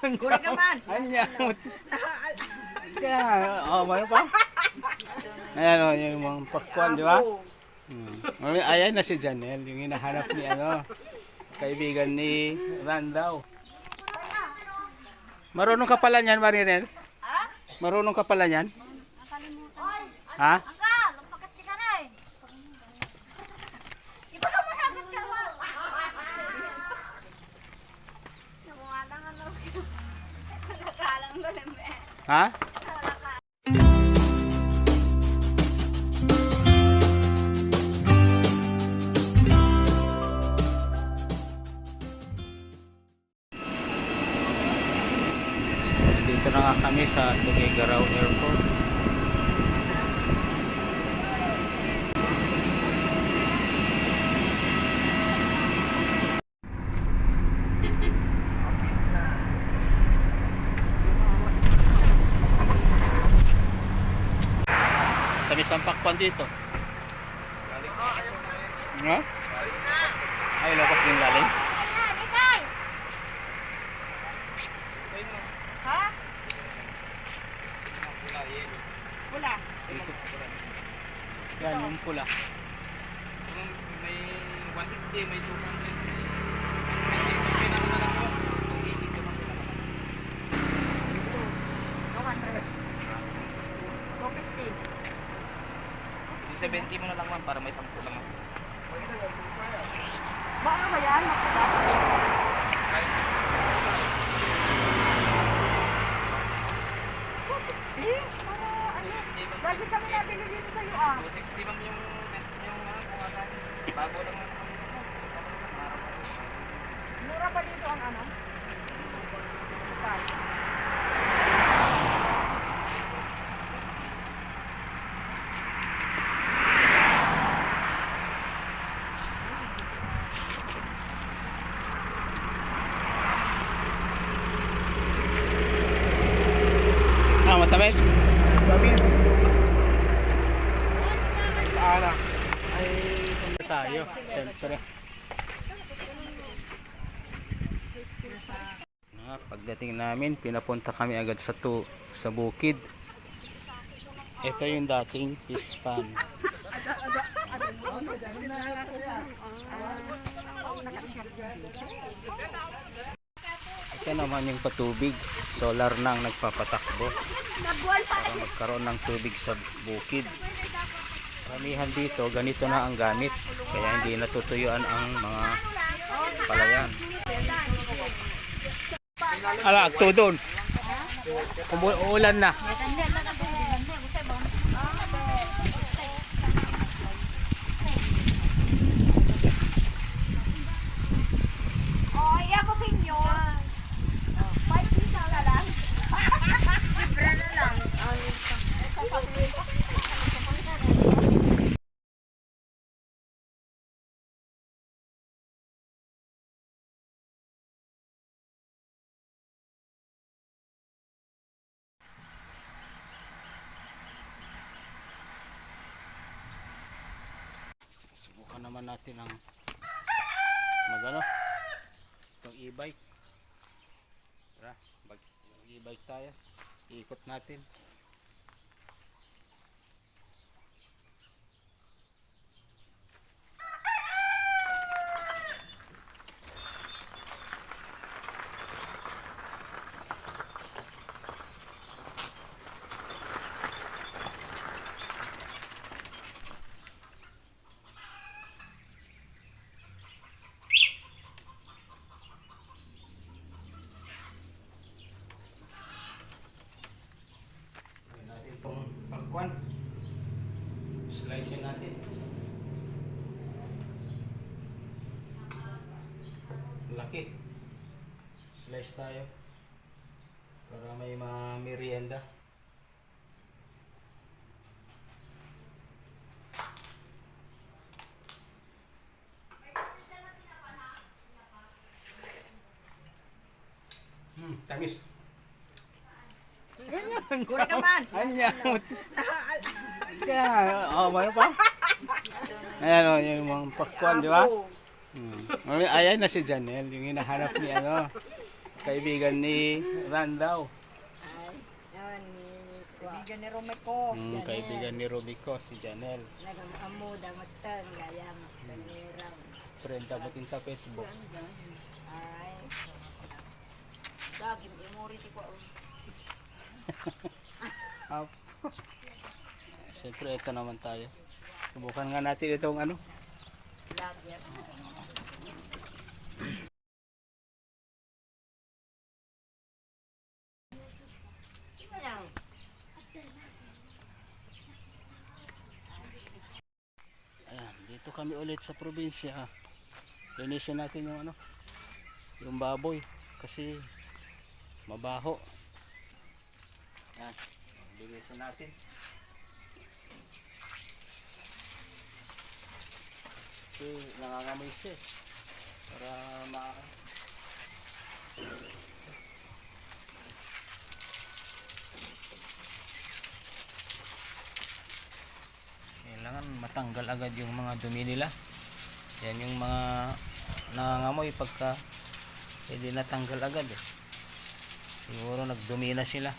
Kunin ka man. Anya. Kaya, oh, ano pa? Ayan o, yung mga pakwan, di ba? Hmm. Ayan na si Janelle, yung hinahanap ni ano, kaibigan ni Randaw. Marunong ka pala niyan, Marinel? Marunong ka pala niyan? Ha? Ha? Dito na nga kami sa Tuguegarao Airport. Dito. Ha? Ay, labas yung lalim. Ah, Nikay! Ha? Wala. Yan, yung pula. May 150, may 200. May pinakamalak ko. 280 ko lang pinakamalak. 250. 70 mo na lang man para may 10 lang ako. Ba ano ba yan? Makita? Eh, ano? Dati kami nabili dito sa'yo ah. 260 man yung yung ano. Bago lang. Mura pa dito ang ano? Ay, tayo. Siyempre. Na, pagdating namin, pinapunta kami agad sa tu sa bukid. Ito yung dating fish pan. Ito naman yung patubig. Solar nang nagpapatakbo para magkaroon ng tubig sa bukid. Karamihan dito, ganito na ang gamit. Kaya hindi natutuyuan ang mga palayan. Ala, to doon. Umuulan na. Oh, iya ko sa inyo. Five piece na lang. Libre na lang. Subukan naman natin ang magano itong e-bike. Tara, mag e-bike tayo. Ikot natin. Lagyan natin itong pagkwan. Slice yun natin. Laki. Slice tayo. Para may mga merienda. Hmm, tamis. Kunin ka man. Anya. Kaya, oh, ano pa? Ayan o, yung mga pakwan, di ba? Hmm. Ayan na si Janelle, yung hinahanap ni ano, Kaibigan ni Randaw. Ay, yan, Kaibigan ni Romeco. Mm, kaibigan ni Rubico, si Janel. nagamamu damatan gayam kanirang. Friend ka buting sa Facebook. Ay. Dagim imuri ti ko. Up. Siyempre, ito naman tayo. Subukan nga natin itong ano. Lagyan. Ayan. Ayan, dito kami ulit sa probinsya. Linisin natin yung ano, yung baboy kasi mabaho. Ayan, linisin natin. Kasi nangangamoy siya eh. Para ma... Kailangan matanggal agad yung mga dumi nila. Yan yung mga nangangamoy pagka hindi natanggal agad eh. Siguro nagdumi na sila.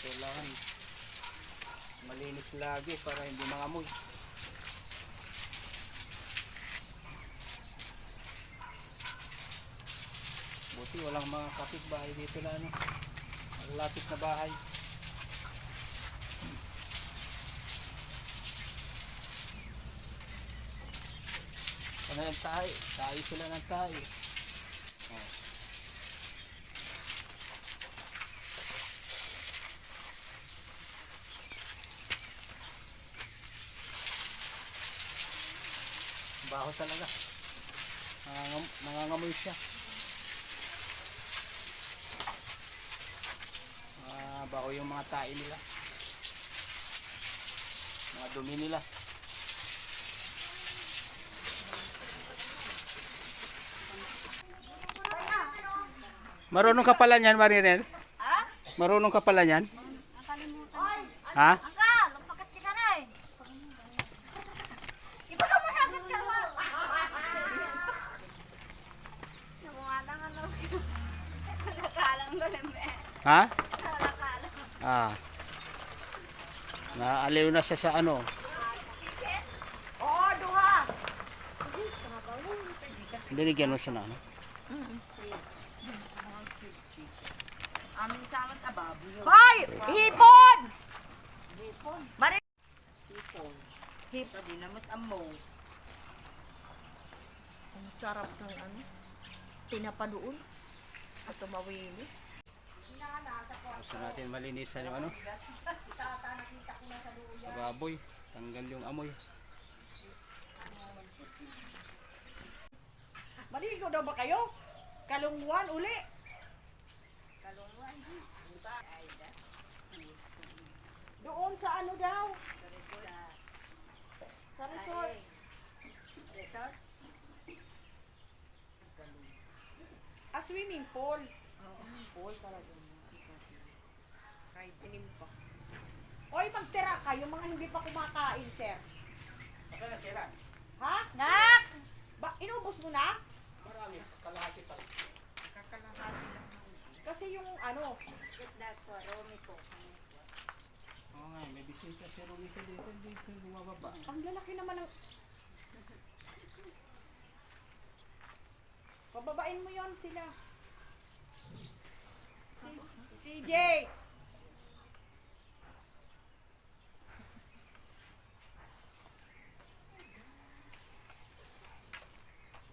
Kailangan malinis lagi para hindi mangamoy. Buti walang mga kapitbahay dito na ano. Lapit na bahay. Ano yung tayo? Tayo sila ng tayo. Oh. Baho talaga. Nangangam nangangamoy siya. Baho yung mga tae nila. Mga dumi nila. Marunong ka pala niyan, Marinel? Ha? Marunong ka pala niyan? Ha? Eh. Eh. Ha? Ah. Naaliw na siya sa ano. Oo, duha. Binigyan mo siya na ano. Amin sa amin ababo yun. Hoy! Hipon! Hipon. Mari... Hipon. Hipon. Di naman amo. Ang sarap ng ano. Tinapa doon. At tumawili. Gusto natin malinisan yung ano. Sa baboy. Tanggal yung amoy. Maligo daw ba kayo? Kalungwan uli. Doon sa ano daw? Sa resort. Resort? Ah, swimming pool. Swimming pool talaga. Kahit inim pa. Oy, magtira kayo mga hindi pa kumakain, sir. Asa na sira? Ha? Nak! Ba, inubos mo na? Marami. Kalahati pa. Kakalahati lang. Kasi yung ano, Dako, Romy ko. Oo nga, may bisita si Romito dito. Dito bumababa. ang lalaki naman ng... Pababain mo yon sila. Si, CJ!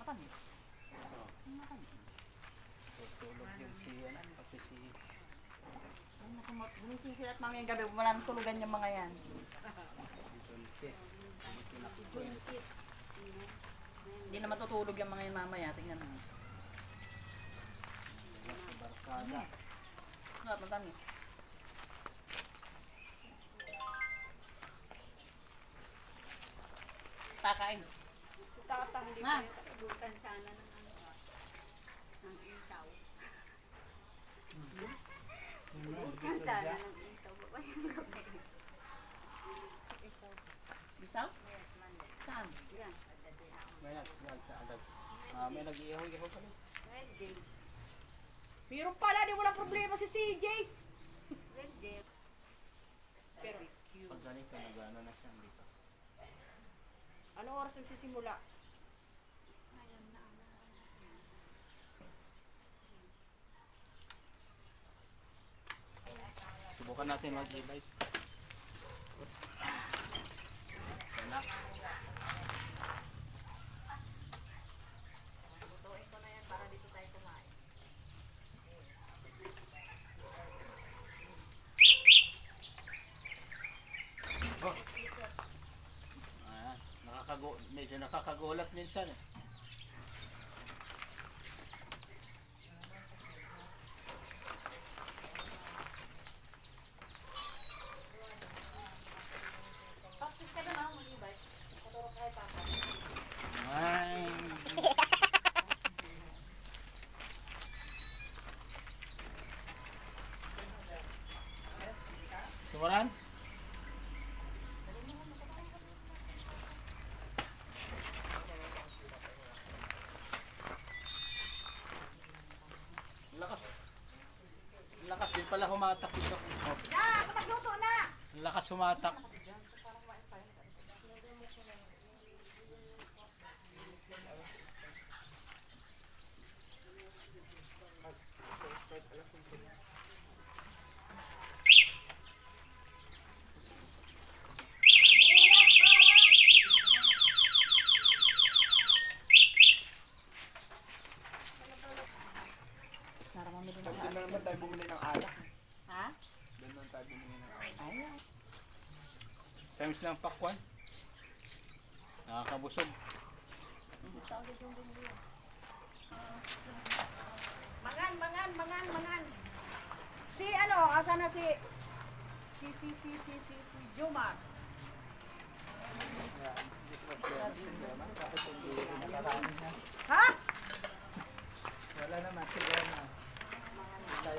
Matamis. Tutulog yung si ano, pati si... Gumising sila at mamayang gabi, wala nang tulugan yung mga yan. si. Hindi na matutulog yung mga yan mamaya, tingnan mo. Barkada. Sarap, matamis. Takain. Si tatang di Ma. Bukan sana ano. Ng Bukan sana ng isaw. Gabi. Bisaw? Saan? May nag, nag, nag, ah, may nag-iihaw-ihaw pala. Meron pala, di walang problema si CJ. Pero, Pag ganito, nag-ano na siya dito. ano oras nagsisimula? Subukan natin mag-e-bike. Na. Lutuin ko na yan para dito tayo kumain. Nakakagu medyo nakakagulat minsan eh. Tapos ka na mga mag-ibay. Maturo ka kay Papa. Ay. Sumaran? Lakas. Lakas din pala humatak ito. Oh, Na, kapagluto na! lakas humatak. Ng alak. Ha? Naman tayo bumili ng alak. Ayaw. Times lang pakwan. Nakakabusog. Mangan, mangan, mangan, mangan. Si ano, asa na si si si si si si si Jomar. Ha? Wala naman, siguro na. Mas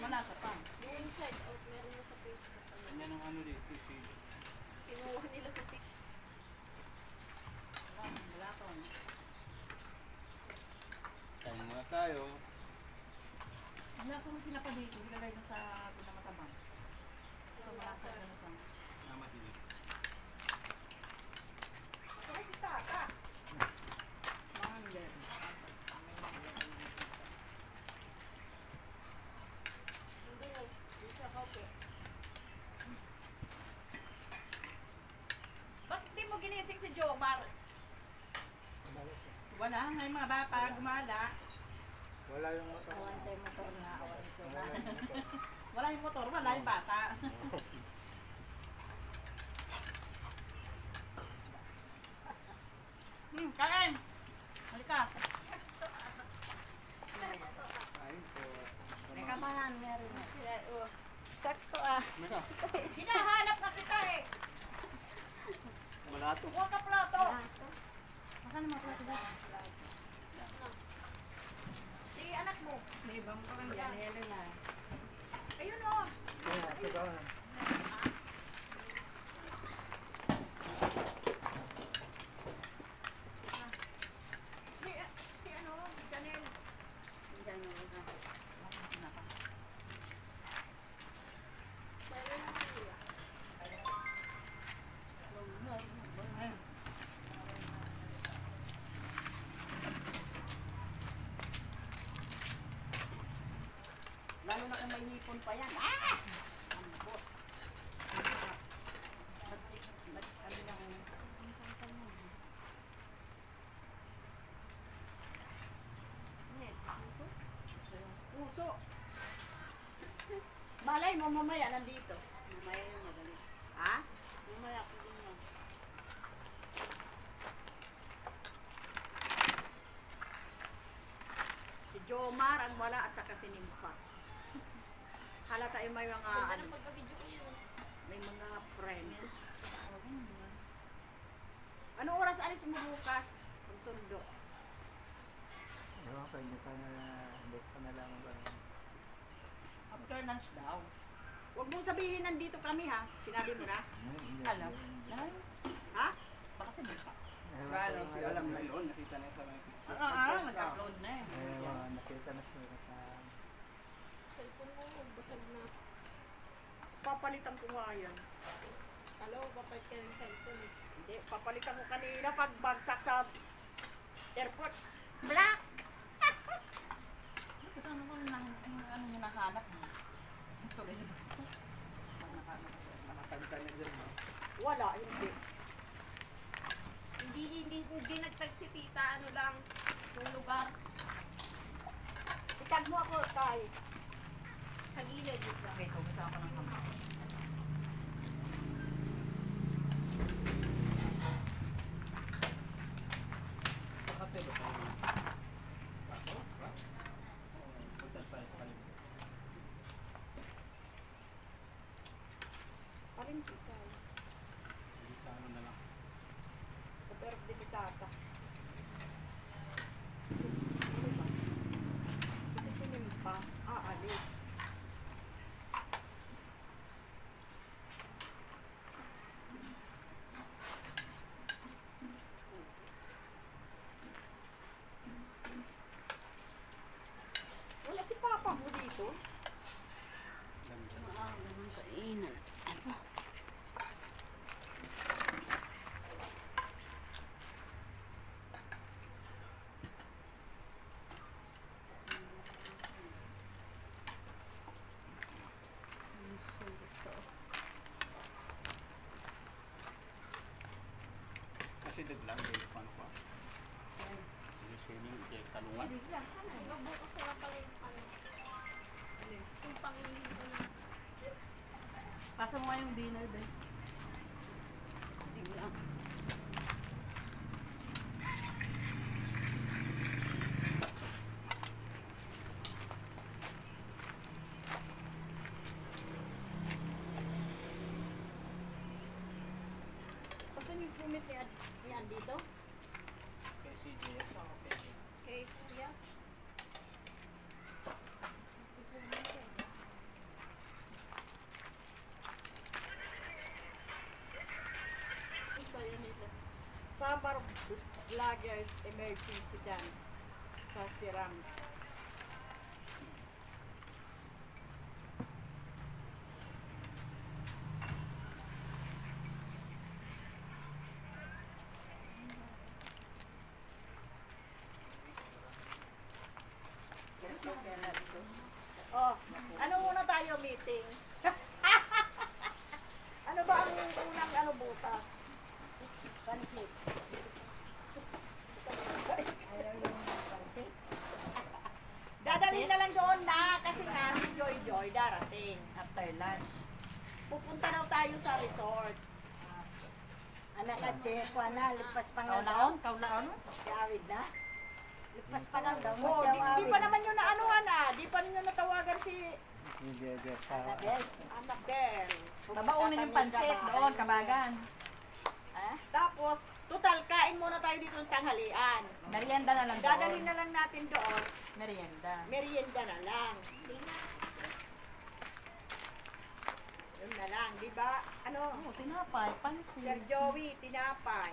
malasa pa. Yan ang ano dito si Tayo muna tayo. Lasa mo sinapa dito, ilagay mo sa pinamatabang. Ito malasa na ito. Tama din. Ito si Tata. Mangan din. Bakit di mo ginising si Jomar? Wala, may mga bata, gumala. Wala yung motor. motor na, awan ko na. Wala yung motor, wala yung bata. hmm, kain! Halika. May kamahan, meron. Sakto ah. Hinahanap na kita eh. wala to. Huwag ka plato. Baka naman ko ito Si anak mo. May ibang ko rin yan, hello na. Ayun oh. Kaya, siguro na. Si, si ano, Janelle. Lalo na kung may hipon pa yan. Ah! Ambot. Lang, Puso. Malay mo mamaya nandito. Mamaya yung magaling. Ha? Mamaya ko din yan. Si Jomar ang wala at saka si Nimpa. Yung may mga ano, may mga friend. Anong oras alis mo bukas? Pagsundo. Ewan ko, hindi pa na, hindi pa na lang ba. After lunch daw. Huwag mong sabihin nandito kami ha. Sinabi mo na. Alam. Ha? Baka sabi pa. Kala si alam na yun, nakita na sa mga picture. Oo, ah, nag-upload na eh. Ewan, nakita na siya sa... Papalitan ko nga yan. Hello, papalit ka ng cellphone eh. Hindi, papalitan ko kanina pag bagsak sa airport. Black! Kasi ano kung nang, ano, yung nakahanap mo? Tuloy na ba? Nakakanta na dyan. no? Wala, hindi. Hindi, hindi, hindi nagtag si tita, ano lang, yung lugar Itag mo ako, Tay. Sa gilid. Okay, ito kasama ng kamay. Parinti, Tay. Sa birthday ni Tata. Si, ano ba? Kasi si Nimpa, aalis. Wala si Papa mo dito. Kainan. Ano? Daglang, hindi pa ano pa. Hindi swimming, hindi talungan. Hindi lang, ano, bubukas na lang pala yung ano. Yung pangilihin ko na. Pasa mo nga yung dinner, Ben. Saan yung permit ni Ad- ni Ann dito? Kay CJS ako. Kay kuya. Summer Vloggers Emergency Dance sa Siram. Oh, ano muna tayo meeting? ano ba ang unang ano butas? Pansit. Dadalhin na lang doon na kasi nga si Joy Joy darating. After lunch. Pupunta daw tayo sa resort. Anak at te, ko na, lipas pa nga daw. Kaulaon? Kaulaon? Kawid na. Lipas pa nga daw. Oh, di, di pa naman yun na anuhan ah. Di pa ninyo natawagan si Hindi agad sa... Abel, Annabel. Babaunin yung pansit doon, kabagan. Tapos, total, kain muna tayo dito ng tanghalian. Merienda na lang doon. Dadalhin na lang natin doon, Merienda. merienda na lang. Yun na lang, di ba? Ano, Oh, tinapay, pansit. Sir Joey, tinapay.